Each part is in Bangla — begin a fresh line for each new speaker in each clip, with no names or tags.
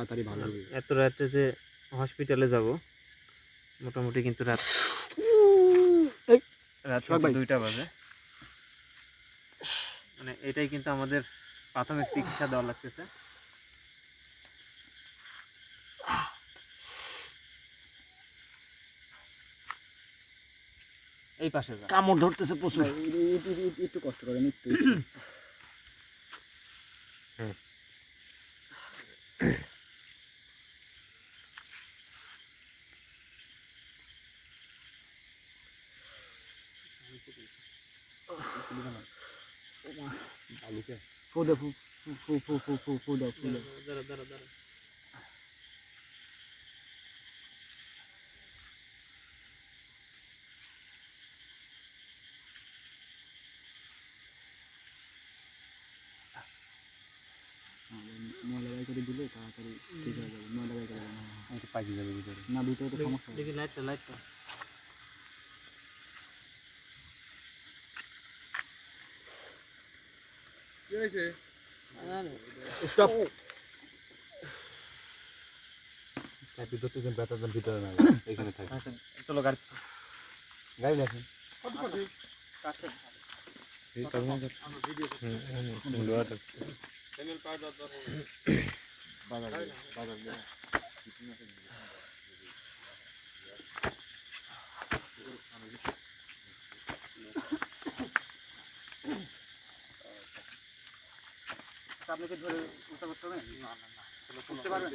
তাড়াতাড়ি ভালো হবে
এত রাতে যে হসপিটালে যাব মোটামুটি কিন্তু রাত
এই,
রাত দুইটা বাজে। মানে এটাই কিন্তু আমাদের প্রাথমিক চিকিৎসা দেওয়া লাগতেছে। এই পাশে যা।
কামড় ধরতেছে প্রচুর। একটু কষ্ট করেন একটু। একটু। ফু দে ফু ফু ফু ফু ফু ফু দাও ফু দাও
দাঁড়া দাঁড়া দাঁড়া।
ময়লা করে দিলে তাড়াতাড়ি ঠিক হয়ে যাবে ময়লা করে না
পাইকে যাবে ভিতরে।
না ভিতরে তো সমস্যা।
দেখি লাইটটা লাইটটা
স্টপ
ভিতর থেকে ব্যথা যেন ভিতরে না এখানে থাকে।
আচ্ছা চলো গাড়ি।
গাড়ি রাখেন
আপনাকে ধরে উঠতে করতে হবে? না না না উঠতে পারবেন?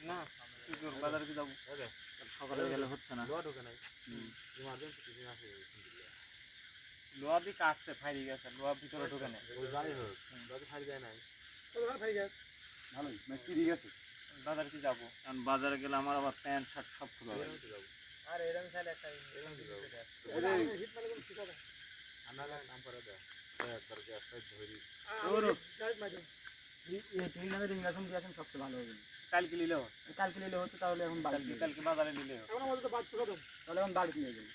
না। বাজারে কি যাব? সকালে গেলে হচ্ছে না। লোহা দিয়ে। কাটছে ফাইরি গেছে লোহা ভিতরে ঢুকে নেই।
ভালোই মানে ঠিক
বাজারে কি যাব? কারণ বাজারে গেলে আমার আবার প্যান্ট শার্ট সব খুলে
এখন দিয়ে এখন সবচেয়ে ভালো হবে?
কালকে নিলেও
কালকে নিলে হচ্ছে তাহলে এখন বাড়ি
কালকে কালকে বাজারে নিলেও
তাহলে এখন বাড়ি নিয়ে যাবে।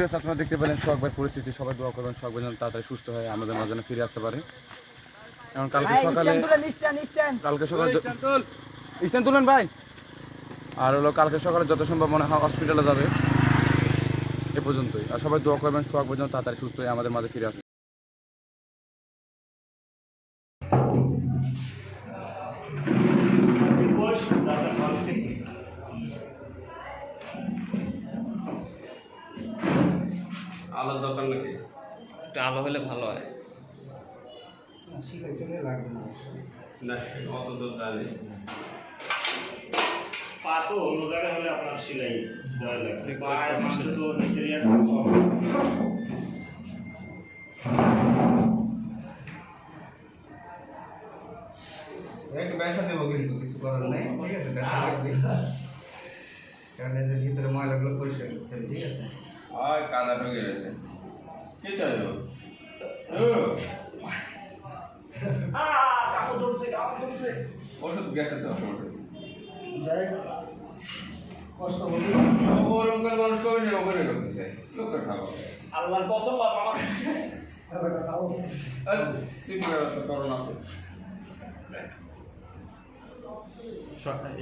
অভিয়াস আপনারা দেখতে পেলেন সোহাগের পরিস্থিতি। সবাই দোয়া করবেন সোহাগ যেন তাড়াতাড়ি সুস্থ হয় আমাদের মাঝে ফিরে আসতে পারে। এখন কালকে সকালে কালকে সকালে স্ট্যান্ড তুলেন ভাই। আর হলো কালকে সকালে যত সম্ভব মনে হয় হসপিটালে যাবে। এ পর্যন্তই। আর সবাই দোয়া করবেন সোহাগ যেন তাড়াতাড়ি সুস্থ হয়ে আমাদের মাঝে ফিরে আসে
আলোর দরকার নাকি?
একটু আলো হলে ভালো হয়।
না অত জানি
পা তো অন্য জায়গায় হলে আপনার সেলাই দেওয়া লাগবে। পায়ের মাংস তো নিচের
একটু ব্যথা দেবো কিন্তু কিছু করার নেই। ঠিক আছে ব্যথা লাগবে। কারণ এদের ভিতরে ময়লাগুলো পরিষ্কার করতে হবে ঠিক আছে?
আর কাদা ঢুকে গেছে। কি চাই ওষুধ গেছে তো
যাই কষ্ট
ওরকম করে মানুষ করে ওখানে করতেছে লোকটা খাব।
আল্লাহর কসম বাবা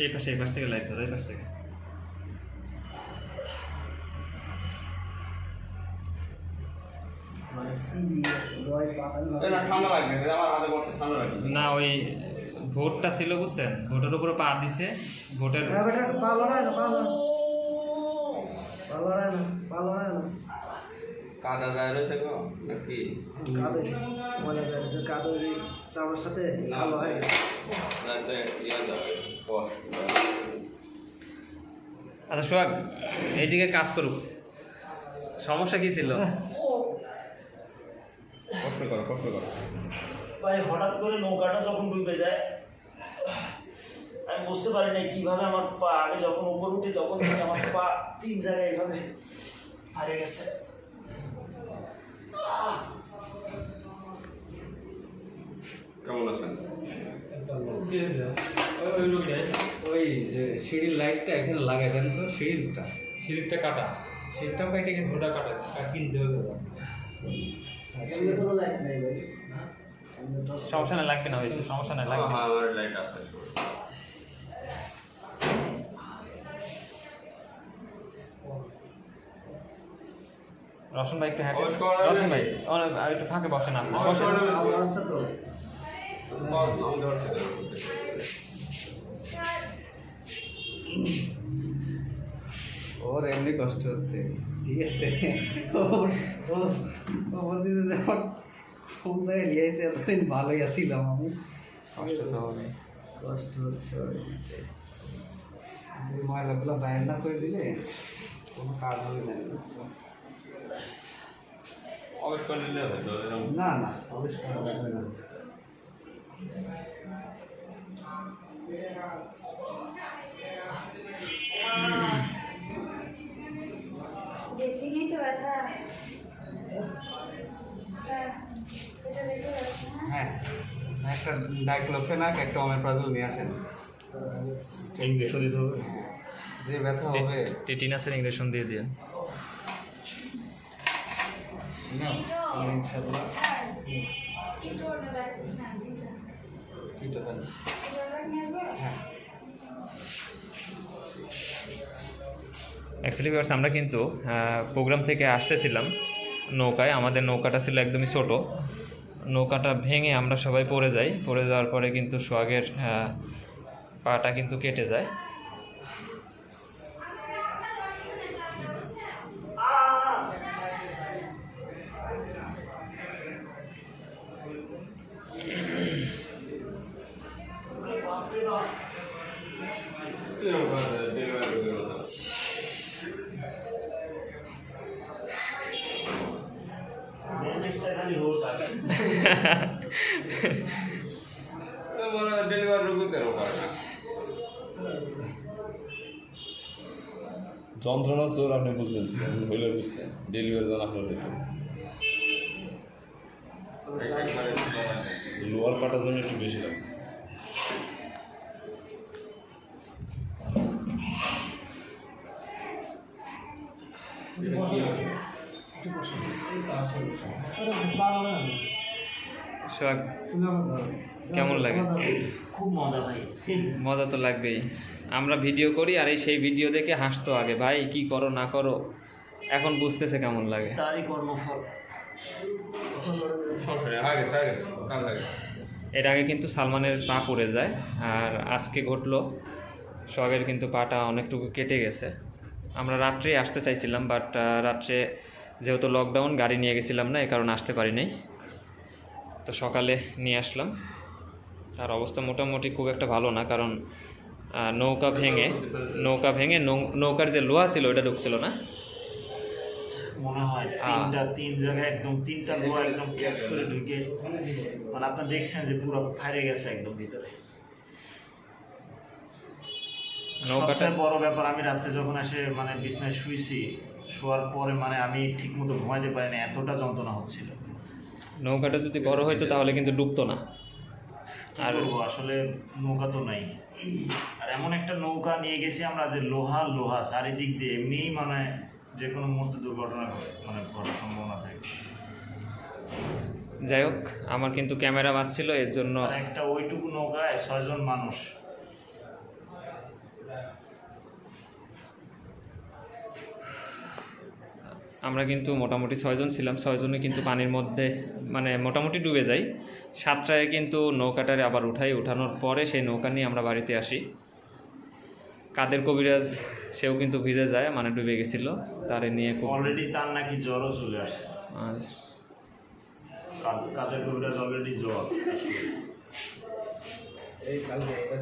এই
পাশে এই পাশ থেকে লাইট ধরো এই পাশ থেকে
মানে সিরিয়াস রয় পাতাল
এই না
ওই ভোটটা ছিল বুঝছেন? ভোটের উপরে পা দিছে ভোটের
হ্যাঁ
কাদা যায় রয়েছে গো নাকি?
কাদে কাদে চামড়ার সাথে ভালো হয়ে
ইয়ে
আচ্ছা সোহাগ এইদিকে কাজ করুক। সমস্যা কি ছিল?
কষ্ট করো কষ্ট করো।
ভাই হঠাৎ করে নৌকাটা যখন ডুবে যায় আমি বুঝতে পারি না কীভাবে আমার পা আমি যখন উপর উঠি তখন আমার পা তিন জায়গায় এভাবে হারে গেছে।
কেমন আছেন? ওই যে সিঁড়ির লাইটটা এখানে
তো কাটা।
কাটা কিনতে হবে
সমস্যা নাই লাগবে না হয়েছে সমস্যা নাই লাগবে না।
হ্যাঁ আমার লাইট আছে।
রশন ভাই একটু হ্যাঁ রশন ভাই একটু ফাঁকে বসেন আপনি। বসেন।
ওর এমনি কষ্ট হচ্ছে। ঠিক আছে। ও- ও কোন জায়গায় লিয়েছে এতদিন ভালোই আছিলাম আমি
কষ্ট তো হবে
কষ্ট হচ্ছে ময়লাগুলো বাইর না করে দিলে কোনো কাজ হবে না না না আবিষ্কার একটা ডাইক্লোফেনাক একটা অমেপ্রাজল নিয়ে আসেন।
ইঞ্জেকশন দিতে হবে।
যে ব্যথা হবে।
টিটিনাসের ইঞ্জেকশন দিয়ে দিন
না
হ্যাঁ
হ্যাঁ
অ্যাকচুয়ালি ভিউয়ার্স আমরা কিন্তু প্রোগ্রাম থেকে আসতেছিলাম নৌকায়। আমাদের নৌকাটা ছিল একদমই ছোট। নৌকাটা ভেঙে আমরা সবাই পড়ে যাই। পড়ে যাওয়ার পরে কিন্তু সোহাগের পাটা কিন্তু কেটে যায়।
করে না।
যন্ত্রণা চোর আপনি বুঝবেন হইলে বুঝতেন। ডেলিভারি যেন আপনার হইতো
একবারে
লোয়ার কাটার জন্য একটু বেশি লাগে
সোহাগ কেমন লাগে?
খুব মজা ভাই।
মজা তো লাগবেই। আমরা ভিডিও করি আর এই সেই ভিডিও দেখে হাসতো আগে ভাই কি করো না করো? এখন বুঝতেছে কেমন লাগে।
তারই কর্মফল।
এর আগে কিন্তু সালমানের পা পড়ে যায় আর আজকে ঘটলো সোহাগের কিন্তু পাটা অনেকটুকু কেটে গেছে। আমরা রাত্রে আসতে চাইছিলাম বাট রাত্রে যেহেতু লকডাউন গাড়ি নিয়ে গেছিলাম না এ কারণে আসতে পারি নাই। তো সকালে নিয়ে আসলাম। তার অবস্থা মোটামুটি খুব একটা ভালো না কারণ নৌকা ভেঙে নৌকা ভেঙে নৌকার যে লোহা ছিল ওটা ঢুকছিল না।
মনে হয় তিনটা তিন জায়গায় একদম তিনটা লোহা একদম ক্যাচ করে ঢুকে মানে আপনার দেখছেন যে পুরো ফাইরে গেছে একদম ভিতরে।
নৌকাটা
বড় ব্যাপার আমি রাত্রে যখন এসে মানে বিছনায় শুইছি শোয়ার পরে মানে আমি ঠিক মতো ঘুমাইতে পারি না এতটা যন্ত্রণা হচ্ছিল।
নৌকাটা যদি বড় হইতো তাহলে কিন্তু ডুবতো না।
আর আসলে নৌকা তো নাই। আর এমন একটা নৌকা নিয়ে গেছি আমরা যে লোহা লোহা চারিদিক দিয়ে এমনি মানে যে কোনো মুহূর্তে দুর্ঘটনা ঘটে- মানে ঘটার সম্ভাবনা থাকে।
যাই হোক আমার কিন্তু ক্যামেরা বাজছিল এর জন্য
একটা ওইটুকু নৌকায় ছয়জন মানুষ।
আমরা কিন্তু মোটামুটি ছয়জন ছিলাম ছয়জনে কিন্তু পানির মধ্যে মানে মোটামুটি ডুবে যাই। সাতটায় কিন্তু নৌকাটারে আবার উঠাই উঠানোর পরে সেই নৌকা নিয়ে আমরা বাড়িতে আসি। কাদের কবিরাজ সেও কিন্তু ভিজে যায় মানে ডুবে গেছিল। তারে নিয়ে
অলরেডি তার নাকি জ্বরও চলে আসে কাদের কবিরাজ অলরেডি জ্বর?
এই কালকে এটা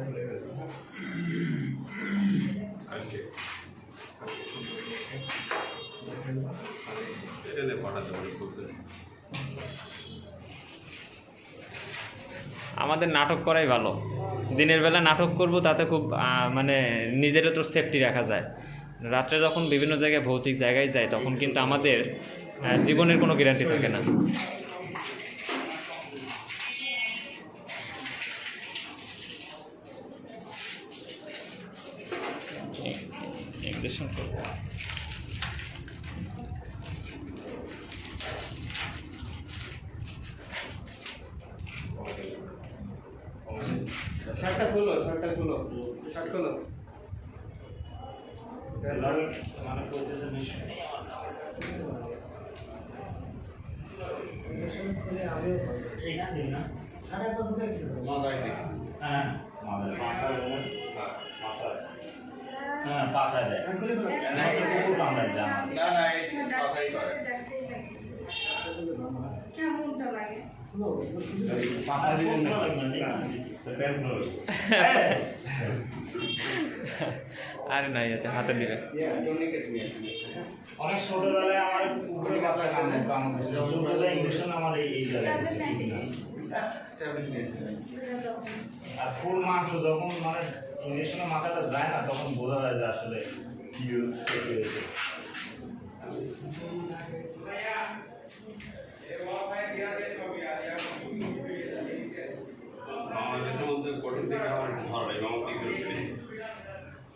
পাঠাতে পারি করতে।
আমাদের নাটক করাই ভালো। দিনের বেলা নাটক করব তাতে খুব মানে নিজেরও তো সেফটি রাখা যায়। রাত্রে যখন বিভিন্ন জায়গায় ভৌতিক জায়গায় যায় তখন কিন্তু আমাদের জীবনের কোনো গ্যারান্টি থাকে না
খুলো শার্টটা খুলো শার্ট খুলো
মানে করতেছে নিশ্চয়ই আমার এইখান দিন না হ্যাঁ দেয় না? পাঁচায়। হ্যাঁ দেয়।
না এই করে
কেমনটা লাগে
না?
আরে নাই আছে হাতে দিবে
অনেক ছোটবেলায় আমার ইঞ্জেকশন আমার এই আর ফুল মাংস যখন মানে মাথাটা যায় না, তখন বোঝা যায় যে আসলে কি হয়েছে।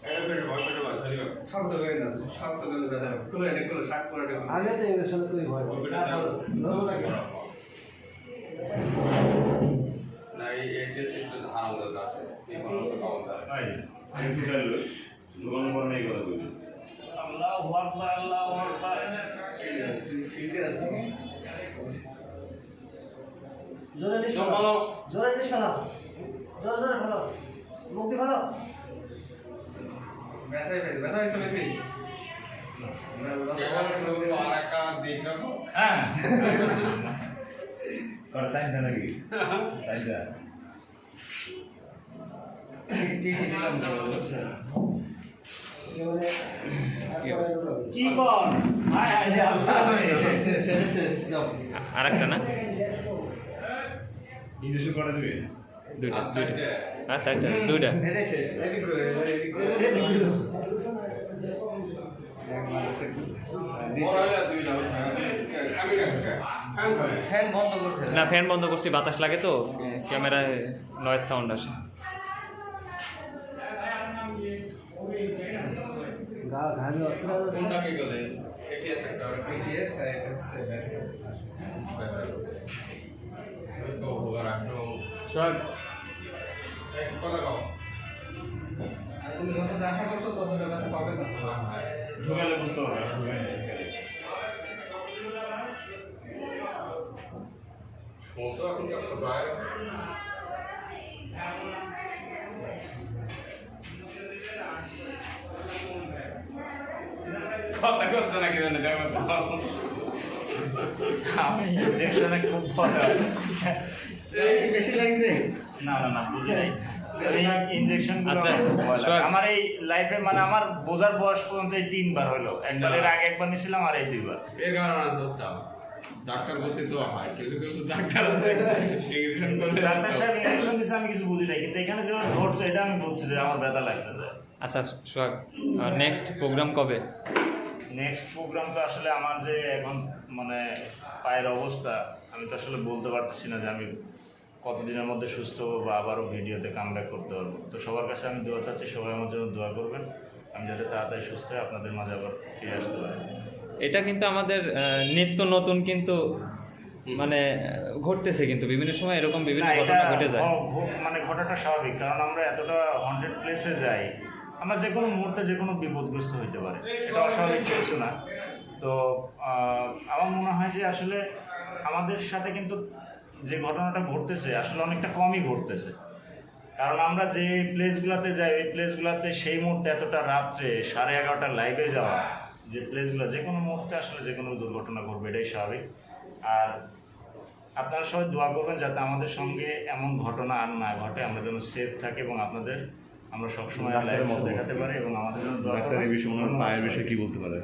এটা
করে করে এটা এটা।
আগে তো এদের সঙ্গে তুই ভয় পাবি।
না এই এই যে একটু ধারণ দরকার আছে এই কোনো তো কাউন্ট আছে
আল্লাহু আকবার আল্লাহু আকবার
ফিটে আছে
জোরে জোরে ফেলো। জোরে জোরে ফেলো। মুখ দিয়ে
ব্যথা হয়েছে ব্যথা হয়েছে বেশি।
আর একটা দিক
হ্যাঁ
আর একটা না?
ইংলিশে করে দিবে?
দুইটা দুইটা হ্যাঁ সাইডটা দুইটা না? ফ্যান বন্ধ করছি বাতাস লাগে তো। ক্যামেরায় নয়েজ সাউন্ড আসে।
একটা এক কথা কও।
তুমি যতটা আশা করছ ততটা ব্যথা পাবে না।
ঢুকালে বুঝতে পারবে
সমস্যা এখন প্রায় কথা করতে নাকি জানে দেখো তো।
আমি ইঞ্জেকশনে খুব হয়।
বেশি লাগছে
না না না বুঝি নাই। এই
আচ্ছা,
আমার এই লাইফে মানে আমার বোঝার বয়স পর্যন্ত এই তিনবার হলো। একবার এর আগে একবার নিয়েছিলাম আর এই দুইবার।
এর কারণ আছে হচ্ছে ডাক্তার বলতে তো হয় কিছু কিছু ডাক্তার আছে ইঞ্জেকশন করলে
ডাক্তার সাহেব ইঞ্জেকশন দিয়েছে আমি কিছু বুঝি নাই কিন্তু এখানে যেমন ধরছে এটা আমি বুঝছি যে আমার ব্যথা লাগতেছে।
আচ্ছা সোহাগ নেক্সট প্রোগ্রাম কবে?
নেক্সট প্রোগ্রাম তো আসলে আমার যে এখন মানে পায়ের অবস্থা আমি তো আসলে বলতে পারতেছি না যে আমি কতদিনের মধ্যে সুস্থ হব বা আবারও ভিডিওতে কাম করতে পারব? তো সবার কাছে আমি দোয়া চাচ্ছি সবাই আমার জন্য দোয়া করবেন। আমি যাতে তাড়াতাড়ি সুস্থ হয়ে আপনাদের মাঝে আবার ফিরে আসতে পারি।
এটা কিন্তু আমাদের নিত্য নতুন কিন্তু মানে ঘটতেছে কিন্তু। বিভিন্ন সময় এরকম বিভিন্ন ঘটনা ঘটে যায়।
মানে ঘটাটা স্বাভাবিক কারণ আমরা এতটা হন্ড্রেড প্লেসে যাই আমরা যে কোনো মুহূর্তে যে কোনো বিপদগ্রস্ত হইতে পারে। এটা অস্বাভাবিক কিছু না। তো আমার মনে হয় যে আসলে আমাদের সাথে কিন্তু যে ঘটনাটা ঘটতেছে আসলে অনেকটা কমই ঘটতেছে। কারণ আমরা যে প্লেসগুলোতে যাই ওই প্লেসগুলোতে সেই মুহূর্তে এতটা রাত্রে সাড়ে এগারোটার লাইভে যাওয়া যে প্লেসগুলো যে কোনো মুহূর্তে আসলে যে কোনো দুর্ঘটনা ঘটবে এটাই স্বাভাবিক। আর আপনারা সবাই দোয়া করবেন যাতে আমাদের সঙ্গে এমন ঘটনা আর না ঘটে আমরা যেন সেফ থাকি এবং আপনাদের আমরা সবসময় দেখাতে পারি এবং আমাদের জন্য দোয়া
ডাক্তার এই বিষয়ে পায়ের বিষয়ে কি বলতে পারে?